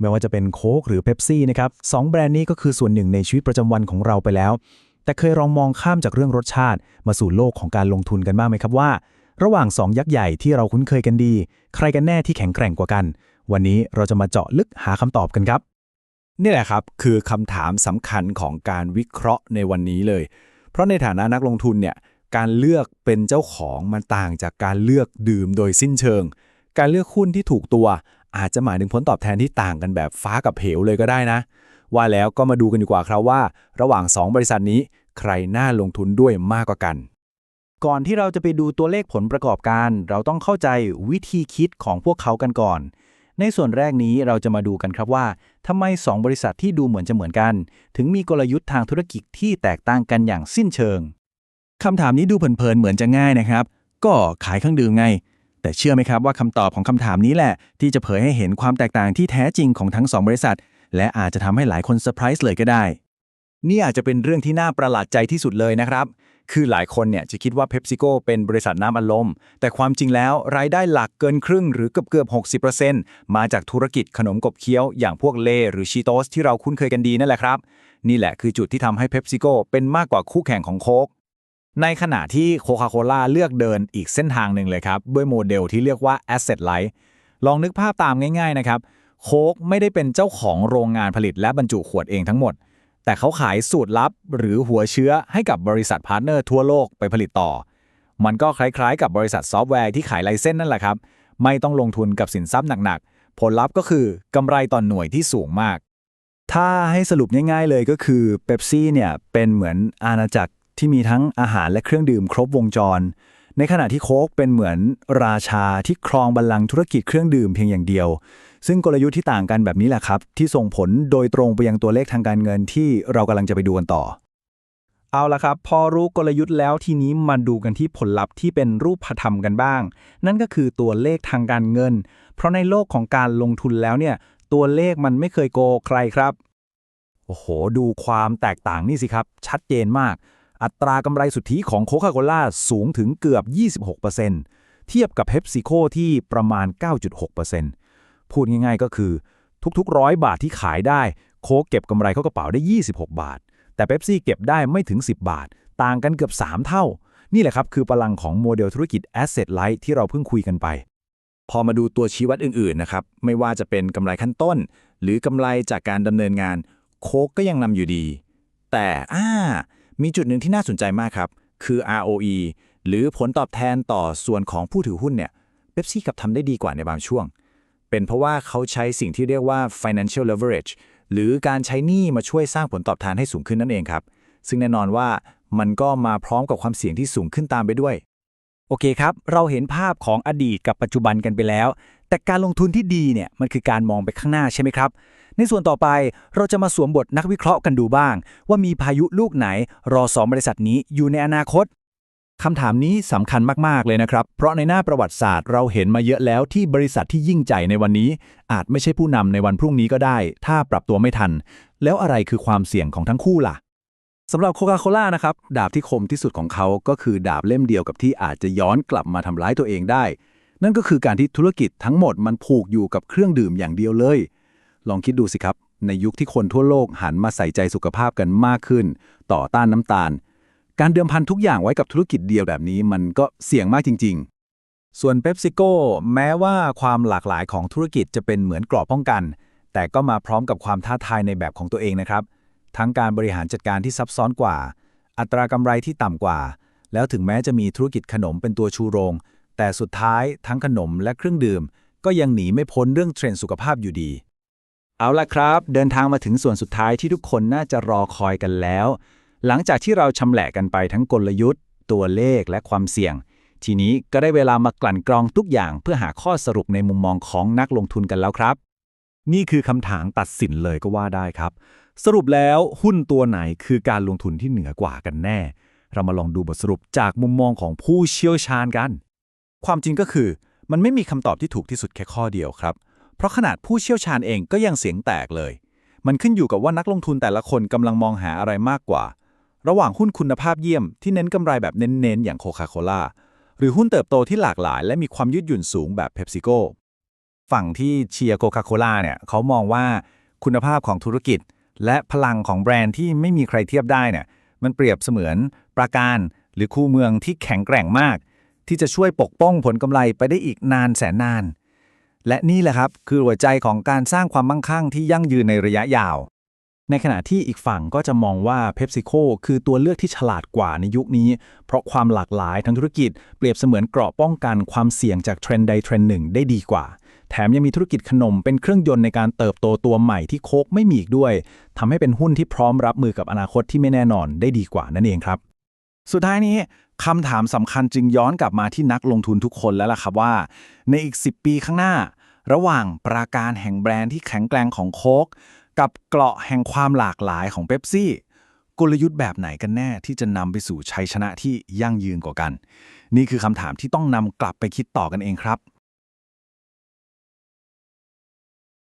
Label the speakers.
Speaker 1: ไม่ว่าจะเป็นโค้กหรือเ e ปซี่นะครับสองแบรนด์นี้ก็คือส่วนหนึ่งในชีวิตประจำวันของเราไปแล้ว แต่เคยลองมองข้ามจากเรื่องรสชาติ มาสู่โลกของการลงทุนกันบ้างไหมครับว่า ระหว่างสองยักษ์ใหญ่ที่เราคุ้นเคยกันดี ใครกันแน่ที่แข็งแกร่งกว่ากัน วันนี้เราจะมาเจาะลึกหาคำตอบกันครับ
Speaker 2: นี่แหละครับคือคำถามสำคัญของการวิเคราะห์ในวันนี้เลย เพราะในฐานะนักลงทุนเนี่ยการเลือกเป็นเจ้าของมันต่างจากการเลือกดื่มโดยสิ้นเชิง การเลือกหุ้นที่ถูกตัว อาจจะหมายถึงผลตอบแทนที่ต่างกันแบบฟ้ากับเหวเลยก็ได้นะ ว่าแล้วก็มาดูกันดีกว่าครับว่า ระหว่าง 2 บริษัทนี้ ใครน่าลงทุนด้วยมากกว่ากัน
Speaker 1: ก่อนที่เราจะไปดูตัวเลขผลประกอบการ เราต้องเข้าใจวิธีคิดของพวกเขากันก่อน ในส่วนแรกนี้เราจะมาดูกันครับว่าทำไม 2 บริษัทที่ดูเหมือนจะเหมือนกัน ถึงมีกลยุทธ์ทางธุรกิจที่แตกต่างกันอย่างสิ้นเชิงคำถามนี้ดูเผินๆเหมือนจะง่ายนะครับ ก็ขายเครื่องดื่มไง แต่เชื่อไหมครับว่าคำตอบของคำถามนี้แหละ ที่จะเผยให้เห็นความแตกต่างที่แท้จริงของทั้ง 2 บริษัท และอาจจะทำให้หลายคนเซอร์ไพรส์เลยก็ได้
Speaker 2: นี่อาจจะเป็นเรื่องที่น่าประหลาดใจที่สุดเลยนะครับ คือหลายคนเนี่ยจะคิดว่า PepsiCo เป็นบริษัทน้ำอัดลม แต่ความจริงแล้วรายได้หลักเกินครึ่งหรือเกือบเกือบ 60%มาจากธุรกิจขนมกบเคี้ยวอย่างพวกเลหรือชีโตสที่เราคุ้นเคยกันดีนั่นแหละครับ นี่แหละคือจุดที่ทำให้ PepsiCo เป็นมากกว่าคู่แข่งของโค้ก ในขณะที่โคคาโคล่าเลือกเดินอีกเส้นทางหนึ่งเลยครับ ด้วยโมเดลที่เรียกว่า Asset Light ลองนึกภาพตามง่ายๆนะครับ โค้กไม่ได้เป็นเจ้าของโรงงานผลิตและบรรจุขวดเองทั้งหมด แต่เขาขายสูตรลับหรือหัวเชื้อให้กับบริษัทพาร์ทเนอร์ทั่วโลกไปผลิตต่อ มันก็คล้ายๆ กับบริษัทซอฟต์แวร์ที่ขายไลเซนส์นั่นแหละครับ ไม่ต้องลงทุนกับสินทรัพย์หนักๆ ผลลัพธ์ก็คือกำไรต่อนหน่วยที่สูงมาก
Speaker 1: ถ้าให้สรุปง่ายๆเลยก็คือเบปซี่เนี่ยเป็นเหมือนอาณาจักร ที่มีทั้งอาหารและเครื่องดื่มครบวงจร ในขณะที่โค้กเป็นเหมือนราชาที่ครองบัลลังก์ธุรกิจเครื่องดื่มเพียงอย่างเดียว ซึ่งกลยุทธ์ที่ต่างกันแบบนี้แหละครับ ที่ส่งผลโดยตรงไปยังตัวเลขทางการเงินที่เรากำลังจะไปดูกันต่อ เอาละครับ พอรู้กลยุทธ์แล้วทีนี้มาดูกันที่ผลลัพธ์ที่เป็นรูปธรรมกันบ้าง นั่นก็คือตัวเลขทางการเงิน เพราะในโลกของการลงทุนแล้วเนี่ยตัวเลขมันไม่เคยโกหกใครครับโอ้โห ดูความแตกต่างนี่สิครับ ชัดเจนมาก อัตรากำไรสุทธิของโคคาโคล่าสูงถึงเกือบ 26%เทียบกับเ e ปซิโ o ที่ประมาณ 9.6%พูดง่ายๆก็คือ ทุกๆร้อยบาทที่ขายได้ โคกเก็บกำไรเข้ากระเป๋าได้ 26 บาท แต่เ e ปซี่เก็บได้ไม่ถึง 10 บาท ต่างกันเกือบ 3 เท่า นี่แหละครับคือพลังของโมเดลธุรกิจ Asset Light ที่เราเพิ่งคุยกันไป
Speaker 2: พอมาดูตัวชี้วัดอื่นๆนะครับ ไม่ว่าจะเป็นกำไรขั้นต้น หรือกำไรจากการดำเนินงาน โคกก็ยังนำอยู่ดี แต่อ่า มีจุดหนึ่งที่น่าสนใจมากครับ คือ ROE หรือผลตอบแทนต่อส่วนของผู้ถือหุ้นเนี่ยเบปซี่กับทำได้ดีกว่าในบางช่วง เป็นเพราะว่าเขาใช้สิ่งที่เรียกว่า financial leverage หรือการใช้หนี้มาช่วยสร้างผลตอบแทนให้สูงขึ้นนั่นเองครับ ซึ่งแน่นอนว่ามันก็มาพร้อมกับความเสี่ยงที่สูงขึ้นตามไปด้วย
Speaker 1: โอเคครับ เราเห็นภาพของอดีตกับปัจจุบันกันไปแล้ว แต่การลงทุนที่ดีเนี่ยมันคือการมองไปข้างหน้าใช่ไหมครับ ในส่วนต่อไปเราจะมาสวมบทนักวิเคราะห์กันดูบ้าง ว่ามีพายุลูกไหนรอสองบริษัทนี้อยู่ในอนาคตคำถามนี้สำคัญมาก ๆ เลยนะครับ เพราะในหน้าประวัติศาสตร์เราเห็นมาเยอะแล้วที่บริษัทที่ยิ่งใหญ่ในวันนี้ อาจไม่ใช่ผู้นำในวันพรุ่งนี้ก็ได้ ถ้าปรับตัวไม่ทัน แล้วอะไรคือความเสี่ยงของทั้งคู่ล่ะสำหรับโคคาโคล่านะครับ ดาบที่คมที่สุดของเขาก็คือดาบเล่มเดียวกับที่อาจจะย้อนกลับมาทำร้ายตัวเองได้ นั่นก็คือการที่ธุรกิจทั้งหมดมันผูกอยู่กับเครื่องดื่มอย่างเดียวเลย ลองคิดดูสิครับ ในยุคที่คนทั่วโลกหันมาใส่ใจสุขภาพกันมากขึ้น ต่อต้านน้ำตาล การเดิมพันทุกอย่างไว้กับธุรกิจเดียวแบบนี้มันก็เสี่ยงมากจริง ๆ ส่วนเ e ปซิโก้แม้ว่าความหลากหลายของธุรกิจจะเป็นเหมือนกรอบป้องกัน แต่ก็มาพร้อมกับความท้าทายในแบบของตัวเองนะครับ ทั้งการบริหารจัดการที่ซับซ้อนกว่า อัตรากำไรที่ต่ำกว่า แล้วถึงแม้จะมีธุรกิจขนมเป็นตัวชูโรง แต่สุดท้ายทั้งขนมและเครื่องดื่ม ก็ยังหนีไม่พ้นเรื่องเทรนด์สุขภาพอยู่ดี เอาละครับ เดินทางมาถึงส่วนสุดท้ายที่ทุกคนน่าจะรอคอยกันแล้ว หลังจากที่เราชำแหละกันไปทั้งกลยุทธ์ ตัวเลขและความเสี่ยง ทีนี้ก็ได้เวลามากลั่นกรองทุกอย่างเพื่อหาข้อสรุปในมุมมองของนักลงทุนกันแล้วครับ นี่คือคำถามตัดสินเลยก็ว่าได้ครับ สรุปแล้วหุ้นตัวไหนคือการลงทุนที่เหนือกว่ากันแน่ เรามาลองดูบทสรุปจากมุมมองของผู้เชี่ยวชาญกัน ความจริงก็คือ มันไม่มีคำตอบที่ถูกที่สุดแค่ข้อเดียวครับ เพราะขนาดผู้เชี่ยวชาญเองก็ยังเสียงแตกเลย มันขึ้นอยู่กับว่านักลงทุนแต่ละคนกำลังมองหาอะไรมากกว่า ระหว่างหุ้นคุณภาพเยี่ยมที่เน้นกำไรแบบเน้นๆ อย่างโคคาโคล่าหรือหุ้นเติบโตที่หลากหลาย และมีความยืดหยุ่นสูงแบบเพปซิโก
Speaker 2: ฝั่งที่เชียร์โคคาโคล่าเนี่ยเขามองว่าคุณภาพของธุรกิจ และพลังของแบรนด์ที่ไม่มีใครเทียบได้เนี่ยมันเปรียบเสมือนปราการหรือคู่เมืองที่แข็งแกร่งมาก ที่จะช่วยปกป้องผลกำไรไปได้อีกนานแสนนาน และนี่แหละครับคือหัวใจของการสร้างความมั่งคั่งที่ยั่งยืนในระยะยาว
Speaker 1: ในขณะที่อีกฝั่งก็จะมองว่า PepsiCo คือตัวเลือกที่ฉลาดกว่าในยุคนี้ เพราะความหลากหลายทางธุรกิจเปรียบเสมือนเกราะป้องกันความเสี่ยงจากเทรนด์ใดเทรนด์หนึ่งได้ดีกว่า แถมยังมีธุรกิจขนมเป็นเครื่องยนต์ในการเติบโตตัวใหม่ที่โคกไม่มีอีกด้วยทำให้เป็นหุ้นที่พร้อมรับมือกับอนาคตที่ไม่แน่นอนได้ดีกว่านั่นเองครับ
Speaker 2: สุดท้ายนี้คำถามสำคัญจึงย้อนกลับมาที่นักลงทุนทุกคนแล้วล่ะครับว่า ในอีก 10 ปีข้างหน้า ระหว่างปราการแห่งแบรนด์ที่แข็งแกร่งของโค้กกับเกราะแห่งความหลากหลายของเบปซี่ กลยุทธ์แบบไหนกันแน่ที่จะนำไปสู่ชัยชนะที่ยั่งยืนกว่ากัน นี่คือคำถามที่ต้องนำกลับไปคิดต่อกันเองครับ